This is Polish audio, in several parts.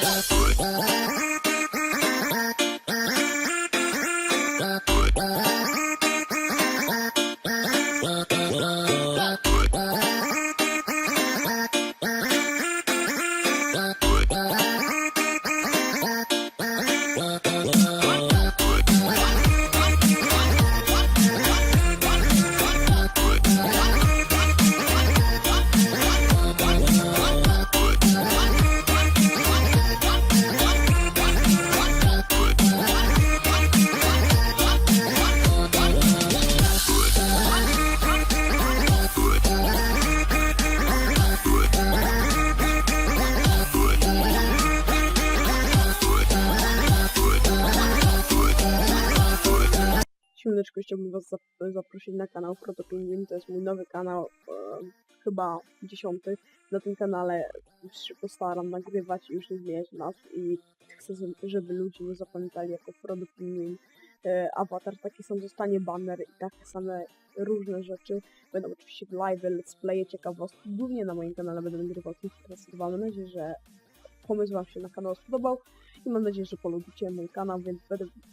Música Siemaneczko, chciałbym was zap- zaprosić na kanał Protopingwin, to jest mój nowy kanał, e, chyba dziesiąty. Na tym kanale już się postaram nagrywać i już nie zmieniać nazw i chcę, żeby ludzie mnie zapamiętali jako Protopingwin. E, awatar taki sam zostanie, banner i takie same różne rzeczy. Będą oczywiście live, let's playe, ciekawostki. Głównie na moim kanale będę nagrywał kilka razy. Mam nadzieję, że pomysł wam się na kanał spodobał i mam nadzieję, że polubicie mój kanał, więc,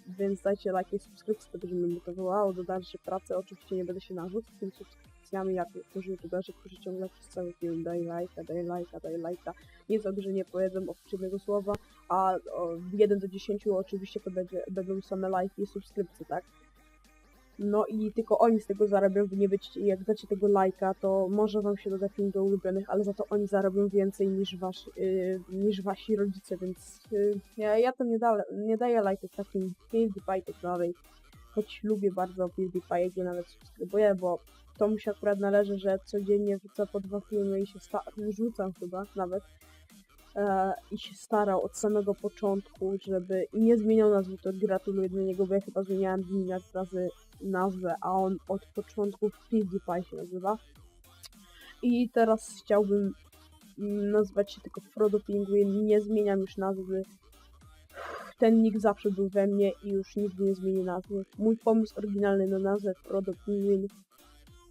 więc dajcie lajki i subskrypcje, to będzie mnie motywowało do dalszej pracy. Oczywiście nie będę się narzucać z tymi subskrypcjami, jak niektórzy youtuberzy, którzy ciągle przez cały film daj lajka, daj lajka, daj lajka. Nie za dużo nie powiedzą oficjalnego słowa, a o, 1 do 10 oczywiście to będzie, będą same lajki i subskrypcje, tak? No i tylko oni z tego zarabią, wy nie będziecie, jak dacie tego lajka, to może wam się doda film do ulubionych, ale za to oni zarobią więcej niż, wasz, yy, niż wasi rodzice, więc yy, ja, ja to nie, da, nie daję lajków takim PewDiePie tak dalej, choć lubię bardzo PewDiePie, go nawet subskrybuję, bo to mu się akurat należy, że codziennie wrzuca po dwa filmy i się rzucam chyba nawet, i się starał od samego początku, żeby nie zmieniał nazwy, to gratuluję do niego, bo ja chyba zmieniałem miliard razy nazwę, a on od początku PewDiePie się nazywa. I teraz chciałbym nazwać się tylko Frodo Penguin, nie zmieniam już nazwy. Ten nick zawsze był we mnie i już nigdy nie zmieni nazwy. Mój pomysł oryginalny na nazwę Frodo Penguin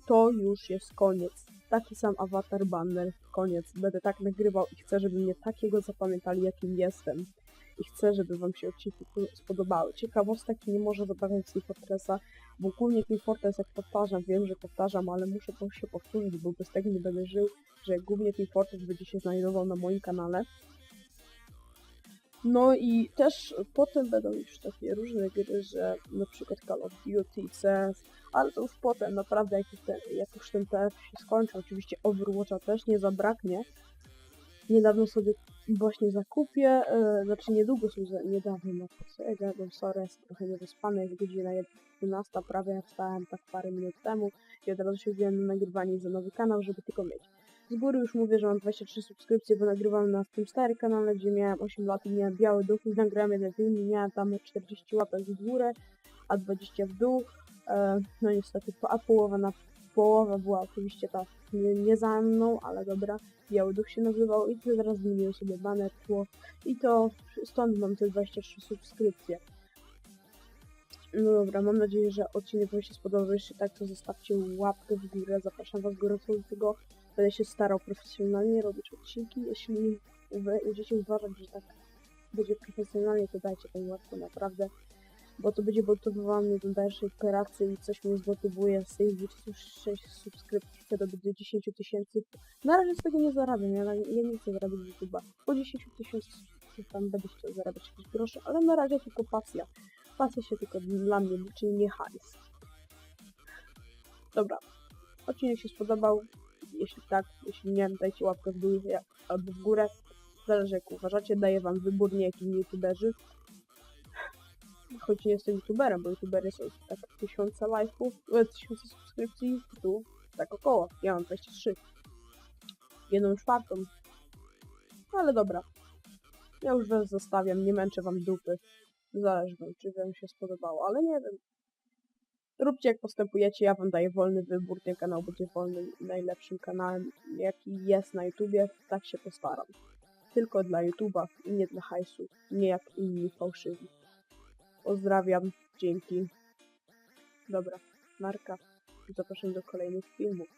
to już jest koniec. Taki sam awatar banner, koniec. Będę tak nagrywał i chcę, żeby mnie takiego zapamiętali, jakim jestem. I chcę, żeby wam się odcinki po- spodobały. Ciekawostek nie może zabawiać Team Fortressa, bo głównie Team Fortress, jak powtarzam, wiem, że powtarzam, ale muszę to się powtórzyć, bo bez tego nie będę żył, że głównie Team Fortress będzie się znajdował na moim kanale. No i też potem będą już takie różne gry, że na przykład Call of Duty, CS, ale to już potem, naprawdę jak już ten, jak już ten TF się skończy, oczywiście Overwatcha też nie zabraknie. Niedawno sobie właśnie zakupię, e, znaczy niedługo sobie, niedawno, no co ja gadam, sorry, jest trochę niewyspany, jest godzina 11, prawie ja wstałem tak parę minut temu i od razu się wziąłem na nagrywanie za nowy kanał, żeby tylko mieć. Z góry już mówię, że mam 23 subskrypcje, bo nagrywam na tym starym kanale, gdzie miałem 8 lat i miałem biały duch i nagrałem jeden film i miałem tam 40 łapek w górę, a 20 w dół. E, no niestety, a połowa na połowa była oczywiście ta nie, nie za mną, ale dobra. Biały duch się nazywał i teraz zmieniłem sobie banner, tło i to stąd mam te 23 subskrypcje. No dobra, mam nadzieję, że odcinek Wam się spodobał. Jeśli tak, to zostawcie łapkę w górę. Zapraszam Was gorąco do tego. Będę się starał profesjonalnie robić odcinki. Jeśli będziecie uważać, że tak będzie profesjonalnie, to dajcie tą łapkę naprawdę. Bo to będzie motywowało mnie do dalszej pracy i coś mnie zmotywuje z tych 26 subskrypcji do 10 tysięcy. Na razie z tego nie zarabiam, ja, ja nie chcę zarabiać YouTube'a. Po 10 tysięcy tam będę chciał zarabiać jakieś grosze, ale na razie tylko pasja. Pasja się tylko dla mnie liczy, nie hajs. Dobra, odcinek się spodobał. Jeśli tak, jeśli nie, dajcie łapkę w dół albo w górę. Zależy jak uważacie, daję wam wybór, nie jak inni youtuberzy. Choć nie jestem youtuberem, bo youtubery są tak tysiące lajków, e, tysiące subskrypcji, tu tak około. Ja mam 23. Jedną czwartą. Ale dobra. Ja już was zostawiam, nie męczę wam dupy. Zależy wam, czy wam się spodobało, ale nie wiem. Róbcie jak postępujecie, ja wam daję wolny wybór, ten kanał będzie wolnym, najlepszym kanałem, jaki jest na YouTubie, tak się postaram. Tylko dla YouTuba i nie dla hajsu, nie jak inni fałszywi. Pozdrawiam, dzięki. Dobra, narka. Zapraszam do kolejnych filmów.